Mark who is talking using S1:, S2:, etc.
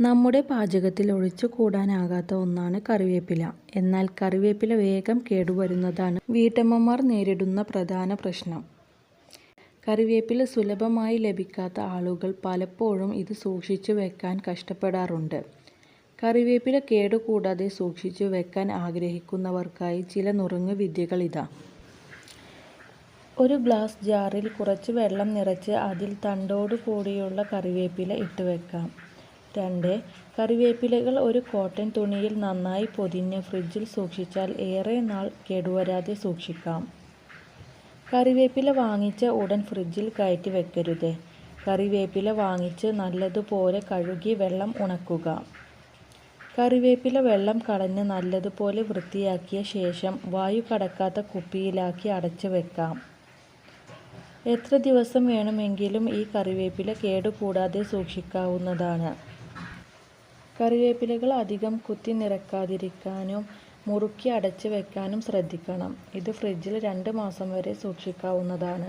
S1: നമ്മുടെ പാചകത്തിൽ ഒഴിച്ചു കൂടാനാകാത്ത ഒന്നാണ് കറിവേപ്പില. എന്നാൽ കറിവേപ്പില വേഗം കേടുവരുന്നതാണ് വീട്ടമ്മമാർ നേരിടുന്ന പ്രധാന പ്രശ്നം. കറിവേപ്പില സുലഭമായി ലഭിക്കാത്ത ആളുകൾ പലപ്പോഴും ഇത് സൂക്ഷിച്ചു വെക്കാൻ കഷ്ടപ്പെടാറുണ്ട്. കറിവേപ്പില കേടുകൂടാതെ സൂക്ഷിച്ചു വെക്കാൻ ആഗ്രഹിക്കുന്നവർക്കായി ചില നുറുങ്ങ് വിദ്യകൾ ഇതാ ഒരു ഗ്ലാസ് ജാറിൽ കുറച്ച് വെള്ളം നിറച്ച് അതിൽ തണ്ടോടു കൂടിയുള്ള കറിവേപ്പില ഇട്ട് വെക്കാം. രണ്ട്. കറിവേപ്പിലകൾ ഒരു കോട്ടൺ തുണിയിൽ നന്നായി പൊതിഞ്ഞ് ഫ്രിഡ്ജിൽ സൂക്ഷിച്ചാൽ ഏറെ നാൾ കേടുവരാതെ സൂക്ഷിക്കാം. കറിവേപ്പില വാങ്ങിച്ച ഉടൻ ഫ്രിഡ്ജിൽ കയറ്റി വെക്കരുത്. കറിവേപ്പില വാങ്ങിച്ച് നല്ലതുപോലെ കഴുകി വെള്ളം ഉണക്കുക. കറിവേപ്പില വെള്ളം കളഞ്ഞ് നല്ലതുപോലെ വൃത്തിയാക്കിയ ശേഷം വായു കടക്കാത്ത കുപ്പിയിലാക്കി അടച്ചു വെക്കാം. എത്ര ദിവസം വേണമെങ്കിലും ഈ കറിവേപ്പില കേടുകൂടാതെ സൂക്ഷിക്കാവുന്നതാണ്. കറിവേപ്പിലകൾ അധികം കുത്തി കുത്തിനിറക്കാതിരിക്കാനും മുറുക്കി അടച്ചു വെക്കാനും ശ്രദ്ധിക്കണം. ഇത് ഫ്രിഡ്ജിൽ രണ്ട് മാസം വരെ സൂക്ഷിക്കാവുന്നതാണ്.